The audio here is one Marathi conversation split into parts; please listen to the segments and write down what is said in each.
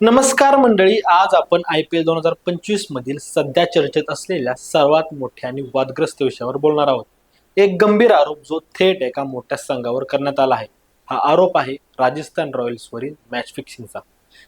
नमस्कार मंडळी आज आपण आय पी एल दोन हजार पंचवीस मधील सध्या चर्चेत असलेल्या सर्वात मोठ्या आणि वादग्रस्त विषयावर बोलणार आहोत. एक गंभीर आरोप जो थेट एका मोठ्या संघावर करण्यात आला आहे. हा आरोप आहे राजस्थान रॉयल्सवरील मॅच फिक्सिंगचा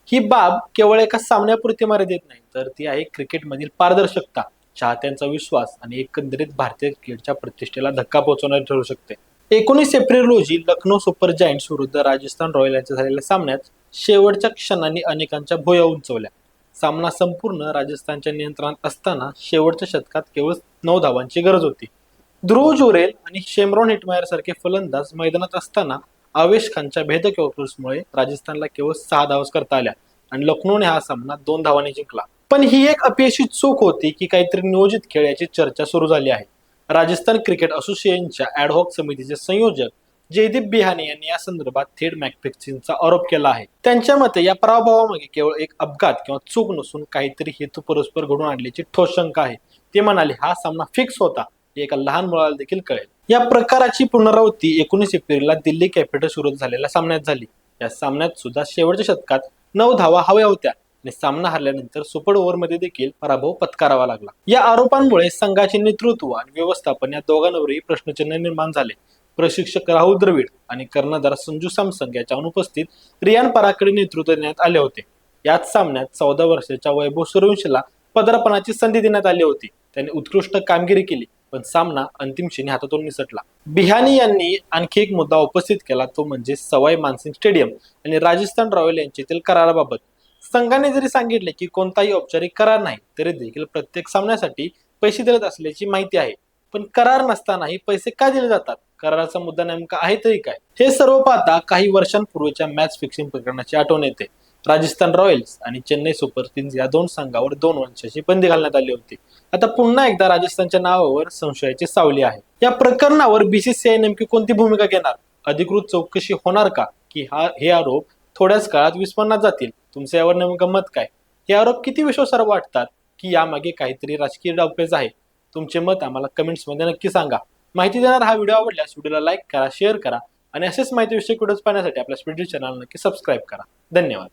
ही बाब केवळ एका सामन्यापुरती मर्यादित नाही तर ती आहे क्रिकेटमधील पारदर्शकता चाहत्यांचा विश्वास आणि एकंदरीत भारतीय क्रिकेटच्या प्रतिष्ठेला धक्का पोहोचवणारी ठरू शकते. एकोणीस एप्रिल रोजी लखनौ सुपर जायंट्स विरुद्ध राजस्थान रॉयल यांच्या झालेल्या सामन्यात शेवटच्या क्षणांनी अनेकांच्या भुया उंचवल्या. सामना संपूर्ण राजस्थानच्या नियंत्रणात असताना शेवटच्या शतकात केवळ नऊ धावांची गरज होती. ध्रुव जोरेल आणि शेमरॉन हिटमायर सारखे फलंदाज मैदानात असताना आवेश खानच्या भेदक ओव्हर्समुळे राजस्थानला केवळ सहा धावच करता आल्या आणि लखनौने हा सामना दोन धावांनी जिंकला. पण ही एक अपयशी चूक होती की काहीतरी नियोजित खेळ याची चर्चा सुरू झाली आहे. राजस्थान क्रिकेट असोसिएशनच्या ॲडहॉक समितीचे संयोजक जयदीप बिहाने यांनी या संदर्भात थेट मॅकफिक्सिंगचा आरोप केला आहे. त्यांच्या मते या पराभवामागे केवळ एक अपघात किंवा चूक नसून काहीतरी हेतू परस्पर घडून आणल्याची ठोस शंका आहे. ते म्हणाले हा सामना फिक्स होता हे एका लहान मुलाला देखील कळेल. या प्रकाराची पुनरावृत्ती एकोणीस एप्रिलला दिल्ली कॅपिटल्स विरुद्ध झालेल्या सामन्यात झाली. या सामन्यात सुद्धा शेवटच्या शतकात नऊ धावा हव्या होत्या. आणि सामना हरल्यानंतर सुपर ओव्हरमध्ये देखील पराभव पत्करावा लागला. या आरोपांमुळे संघाचे नेतृत्व आणि व्यवस्थापन या दोघांवरही प्रश्नचिन्ह निर्माण झाले. प्रशिक्षक राहुल द्रविड आणि कर्णधार संजू सॅमसंग याच्या अनुपस्थित रियान पराकडे नेतृत्व देण्यात आले होते. याच सामन्यात चौदा वर्षाच्या वैभव सूर्यवंशीला पदार्पणाची संधी देण्यात आली होती. त्याने उत्कृष्ट कामगिरी केली पण सामना अंतिम क्षणी हातातून निसटला. बिहानी यांनी आणखी एक मुद्दा उपस्थित केला तो म्हणजे सवाई मानसिंग स्टेडियम आणि राजस्थान रॉयल यांच्यातील कराराबाबत. संघाने जरी सांगितले की कोणताही औपचारिक करार नाही तरी देखील प्रत्येक सामन्यासाठी पैसे दिले असल्याची माहिती आहे. पण करार नसतानाही पैसे का दिले जातात? कराराचा मुद्दा नेमका आहे तरी काय? हे सर्व पाहता काही वर्षांपूर्वीच्या मॅच फिक्सिंग प्रकरणाची आठवण येते. राजस्थान रॉयल्स आणि चेन्नई सुपर किंग्स या दोन संघावर दोन वर्षाची बंदी घालण्यात आली होती. आता पुन्हा एकदा राजस्थानच्या नावावर संशयाची सावली आहे. या प्रकरणावर बीसीसीआय नेमकी कोणती भूमिका घेणार? अधिकृत चौकशी होणार का? की हा हे आरोप थोड्याच काळात विस्मरणात जातील. तुमचं यावर नेमकं मत काय? हे आरोप किती विश्वासार्ह वाटतात की यामागे काहीतरी राजकीय डावपेच आहे? तुमचे मत आम्हाला कमेंट्समध्ये नक्की सांगा. माहिती देणार हा व्हिडिओ आवडल्यास व्हिडिओला लाईक करा शेअर करा आणि असेच माहितीविषयक व्हिडिओज पाहण्यासाठी आपल्या स्पीड चॅनल नक्की सबस्क्राईब करा. धन्यवाद.